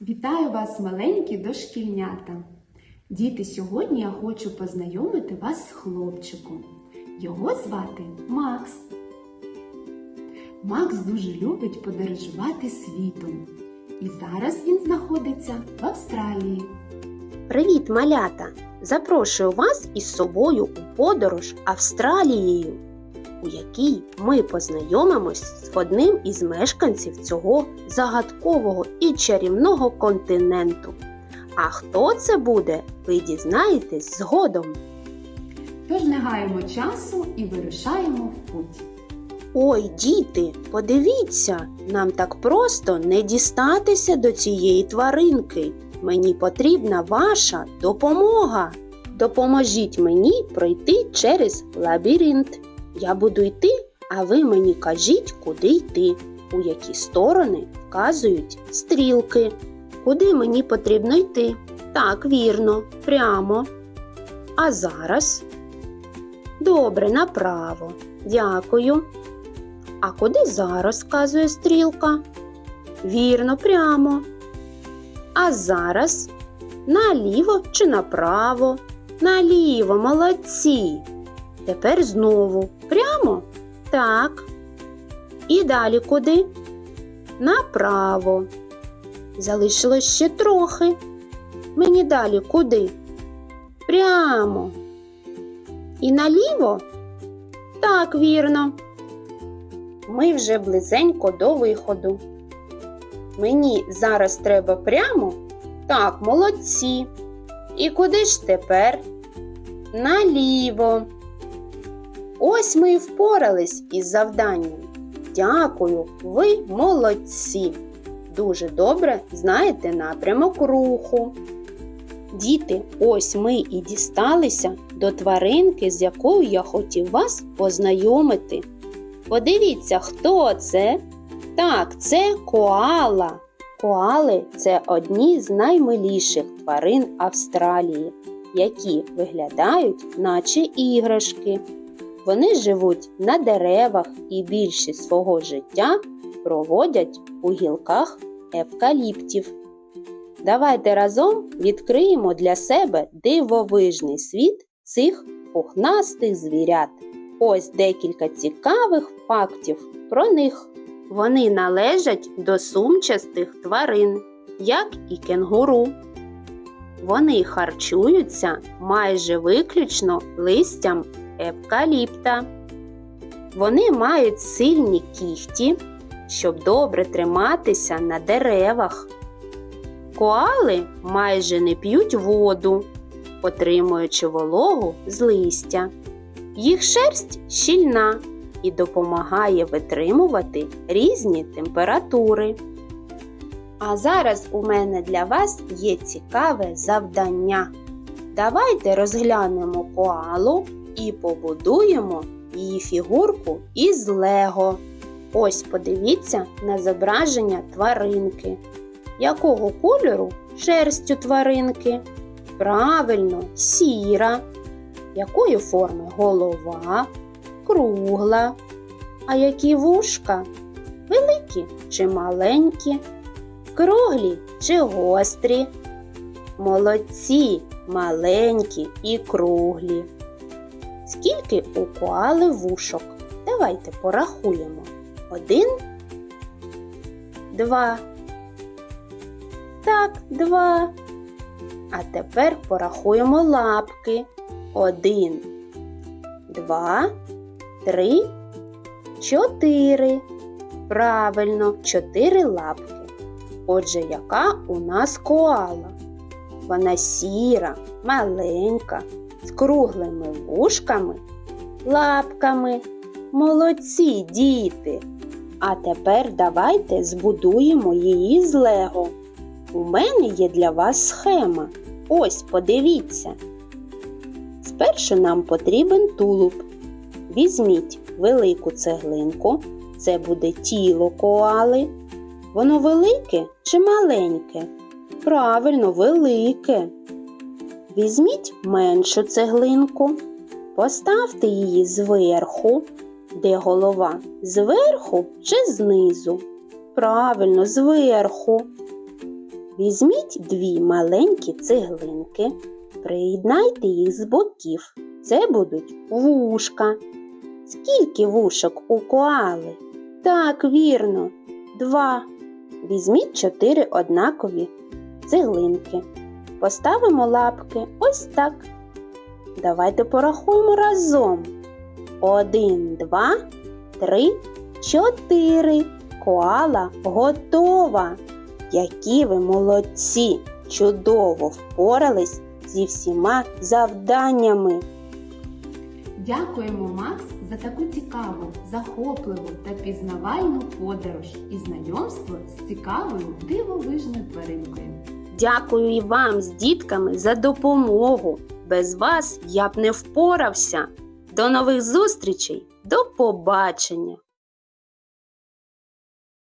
Вітаю вас, маленькі дошкільнята! Діти, сьогодні я хочу познайомити вас з хлопчиком. Його звати Макс. Макс дуже любить подорожувати світом. І зараз він знаходиться в Австралії. Привіт, малята! Запрошую вас із собою у подорож Австралією, у якій ми познайомимось з одним із мешканців цього загадкового і чарівного континенту. А хто це буде, ви дізнаєтесь згодом. Тож не гаємо часу і вирушаємо в путь. Ой, діти, подивіться, нам так просто не дістатися до цієї тваринки. Мені потрібна ваша допомога. Допоможіть мені пройти через лабіринт. Я буду йти, а ви мені кажіть, куди йти, у які сторони вказують стрілки. Куди мені потрібно йти? Так, вірно, прямо. А зараз? Добре, направо. Дякую. А куди зараз вказує стрілка? Вірно, прямо. А зараз наліво чи направо? Наліво, молодці. Тепер знову прямо? Так. І далі куди? Направо. Залишилось ще трохи. Мені далі куди? Прямо. І наліво? Так, вірно. Ми вже близенько до виходу. Мені зараз треба прямо? Так, молодці. І куди ж тепер? Наліво. Ось ми і впорались із завданням. Дякую, ви молодці. Дуже добре знаєте напрямок руху. Діти, ось ми і дісталися до тваринки, з якою я хотів вас познайомити. Подивіться, хто це? Так, це коала. Коали це одні з наймиліших тварин Австралії, які виглядають, наче іграшки. Вони живуть на деревах і більшість свого життя проводять у гілках евкаліптів. Давайте разом відкриємо для себе дивовижний світ цих пухнастих звірят. Ось декілька цікавих фактів про них. Вони належать до сумчастих тварин, як і кенгуру. Вони харчуються майже виключно листям евкаліпта. Вони мають сильні кіхті, щоб добре триматися на деревах. Коали майже не п'ють воду, отримуючи вологу з листя. Їх шерсть щільна і допомагає витримувати різні температури. А зараз у мене для вас є цікаве завдання. Давайте розглянемо коалу і побудуємо її фігурку із лего. Ось подивіться на зображення тваринки. Якого кольору шерстю тваринки? Правильно, сіра. Якої форми голова? Кругла. А які вушка? Великі чи маленькі? Круглі чи гострі? Молодці, маленькі і круглі. Скільки у коали вушок? Давайте порахуємо. Один, два. Так, два. А тепер порахуємо лапки. Один, два, три, чотири. Правильно, чотири лапки. Отже, яка у нас коала? Вона сіра, маленька, з круглими вушками, лапками. Молодці, діти! А тепер давайте збудуємо її з лего. У мене є для вас схема. Ось подивіться. Спершу нам потрібен тулуб. Візьміть велику цеглинку, це буде тіло коали. Воно велике чи маленьке? Правильно, велике. Візьміть меншу цеглинку, поставте її зверху, де голова зверху чи знизу. Правильно, зверху. Візьміть дві маленькі цеглинки, приєднайте їх з боків. Це будуть вушка. Скільки вушок у коали? Так, вірно, два. Візьміть чотири однакові цеглинки. Поставимо лапки ось так. Давайте порахуємо разом. Один, два, три, чотири. Коала готова. Які ви молодці! Чудово впорались зі всіма завданнями. Дякуємо, Макс, за таку цікаву, захопливу та пізнавальну подорож і знайомство з цікавою дивовижною тваринкою. Дякую і вам з дітками за допомогу. Без вас я б не впорався. До нових зустрічей, до побачення!